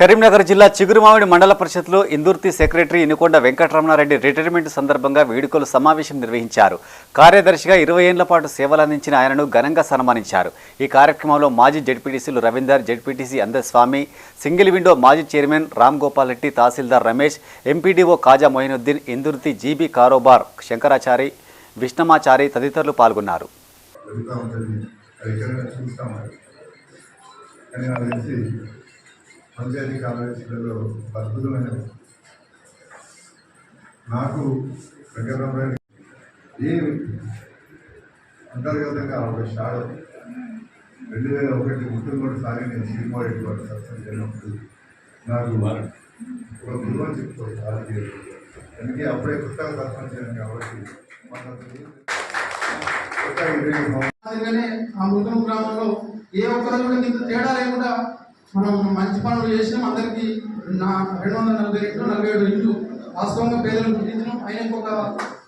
కరీంనగర్ జిల్లా చిగురుమామిడి మండల పరిషత్లో ఇందుర్తి సెక్రటరీ ఇనుకొండ వెంకటరమణారెడ్డి రిటైర్మెంట్ సందర్భంగా వేడుకలు సమావేశం నిర్వహించారు. కార్యదర్శిగా ఇరవై ఏళ్ళ పాటు సేవలందించిన ఆయనను ఘనంగా సన్మానించారు. ఈ కార్యక్రమంలో మాజీ జడ్పీటీసీలు Ravinder ZPTC Andaswamy single window మాజీ chairman Ram Gopal Reddy tahsildar Ramesh MPDO Khaja Moinuddin Indurthi GB కారోబార్ Shankarachari Vishnamachari తదితరులు పాల్గొన్నారు. కానీ నాకు తెలిసి పంచాయతీ కాలేజీలలో అద్భుతమైన నాకు వెంకటరామరెడ్డి ఏ అంతర్గతంగా ఒక షాడో. రెండు వేల ఒకటి ముట్టుకోటి సారి నేను శ్రీమారెడ్డి వారి సత్సంగ్ అయినప్పుడు నాకు ఒక గురువు అని చెప్పుకోవచ్చు రాజకీయ అందుకే అప్పుడే కొత్తగా సర్పంచ్ అయ్యాను కాబట్టి మనకు ఆ మృగం గ్రామంలో ఏ ఒక్కరు కూడా ఇంత తేడా లేకుండా మనం మంచి పనులు చేసినాం అందరికీ నా రెండు వందల నలభై రెండు నలభై ఏడు ఇల్లు. వాస్తవంగా పేదలు గుర్తించడం ఆయన ఒక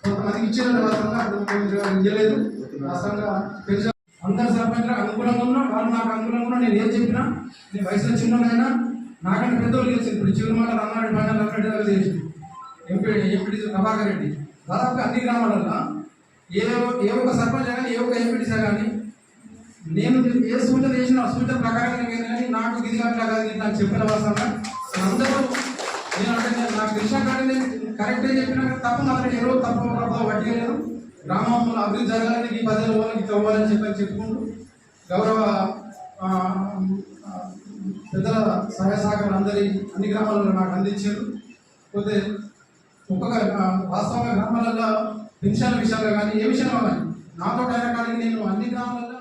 కొంతమందికి ఇచ్చిన వాస్తవంగా అప్పుడు వాస్తవంగా పెన్షన్ అందరు సర్పంచ్లకు అనుకూలంగా ఉన్నా వాళ్ళు నాకు అనుకూలంగా ఉన్నా నేను ఏం చెప్పినా నేను వయసులో చిన్నదైనా నాకంటే పెద్దోళ్ళు తెలిసింది ఇప్పుడు చిరుమల రామారెడ్డి బండ రామారెడ్డి గారు చేసి ఎంపీ ఎంపీ ప్రభాకర్ రెడ్డి. దాదాపు అన్ని గ్రామాలలో ఏ ఏ ఒక సర్పంచ్ కానీ ఏ ఒక ఎంపీటీసీ కానీ నేను ఏ సూచన చేసిన ఆ సూచన ప్రకారం నేను నాకు ఇది అట్లా కాదు నాకు చెప్పిన వాసన అందరూ నేను అంటే నాకు తెలిసిన కానీ నేను చెప్పిన చెప్పినా తప్పు మాత్రం ఏ రోజు తప్పు తప్పు గ్రామంలో అభివృద్ధి జరగాలని ఈ పదేళ్ళు పోవాలని ఇది అవ్వాలని చెప్పని చెప్పుకుంటూ గౌరవ పెద్దల సహాయ సహకారం అందరి అన్ని గ్రామాలలో నాకు అందించారు. పోతే ఒక్కొక్క వాస్తవంగా గ్రామాలలో పెన్షన్ల విషయాలు కానీ ఏ విషయంలో కానీ నాతో అయినా కానీ నేను అన్ని గ్రామాలలో